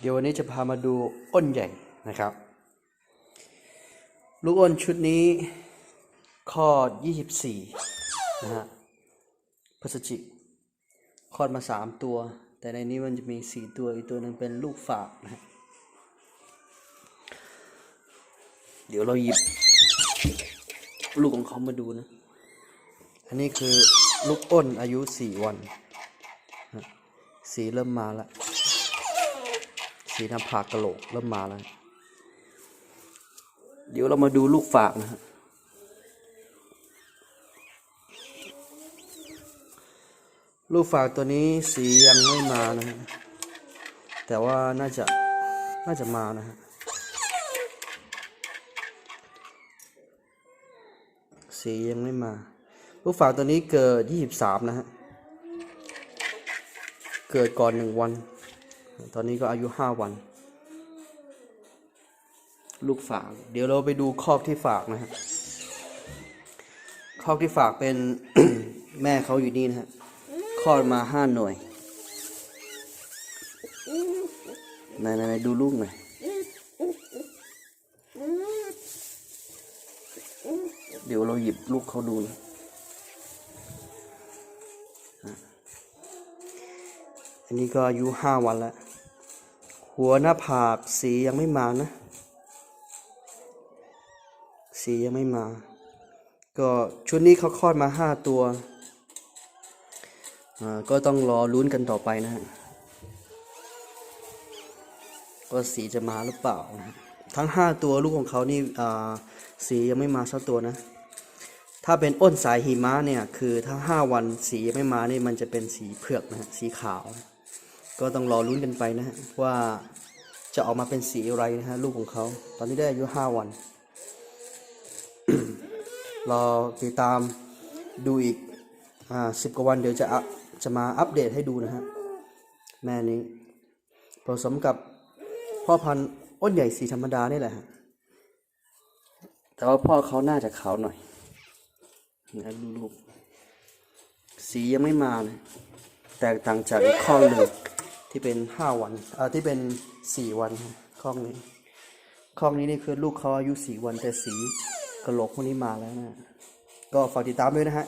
เดี๋ยววันนี้จะพามาดูอ้นใหญ่นะครับ ลูกอ้นชุดนี้คลอด 24 นะฮะพฤศจิคลอดมา 3 ตัว แต่ในนี้มันจะมี 4 ตัว อีกตัวหนึ่งเป็นลูกฝากนะฮะเดี๋ยวเราหยิบ ลูกของเขามาดูนะ อันนี้คือลูกอ้นอายุ 4 วัน สีเริ่มมาแล้ว สีน้าผากกะโหลกเริ่มมาแล้ว เดี๋ยวเรามาดูลูกฝากนะฮะลูกฝากตัวนี้สียังไม่มานะฮะ แต่ว่าน่าจะน่าจะมานะฮะ สียังไม่มา ลูกฝากตัวนี้เกิด 23 นะฮะ เกิดก่อนหนึ่งวัน ตอนนี้ก็อายุ5วัน ลูกฝาก เดี๋ยวเราไปดูคอกที่ฝากนะฮะคอกที่ฝากเป็นแม่เขาอยู่นี่นะฮะคลอดมาห้าหน่วยไหนไหนไหนดูลูกหน่อยเดี๋ยวเราหยิบลูกเขาดูนะอันนี้ก็อายุห้าวันแล้ว หัวหน้าผากสียังไม่มานะ สียังไม่มา ก็ชุดนี้เขาคลอดมาห้าตัวอ่าก็ต้องรอลุ้นกันต่อไปนะฮะว่าสีจะมาหรือเปล่านะทั้งห้าตัวลูกของเขานี่อ่าสียังไม่มาสักตัวนะ ถ้าเป็นอ้นสายหิมะเนี่ย คือถ้าห้าวันสียังไม่มานี่มันจะเป็นสีเผือกนะฮะสีขาว ก็ต้องรอลุ้นกันไปนะฮะว่าจะออกมาเป็นสีอะไรนะฮะลูกของเขาตอนนี้ได้อายุห้าวัน รอติดตามดูอีกอ่าสิบกว่าวันเดี๋ยวจะจะมาอัปเดตให้ดูนะฮะแม่นี้ผสมกับพ่อพันธุ์อ้นใหญ่สีธรรมดานี่แหละฮะแต่ว่าพ่อเขาน่าจะขาวหน่อยนะดูลูกสียังไม่มานะแตกต่างจากอีกข้อหนึ่ง ที่เป็นห้าวันอ่าที่เป็นสี่วันคล้องนี้ข้องนี้นี่คือลูกเขาอายุสี่วันแต่สีกระโหลกพวกนี้มาแล้วนะ ก็ฝากติดตามด้วยนะฮะ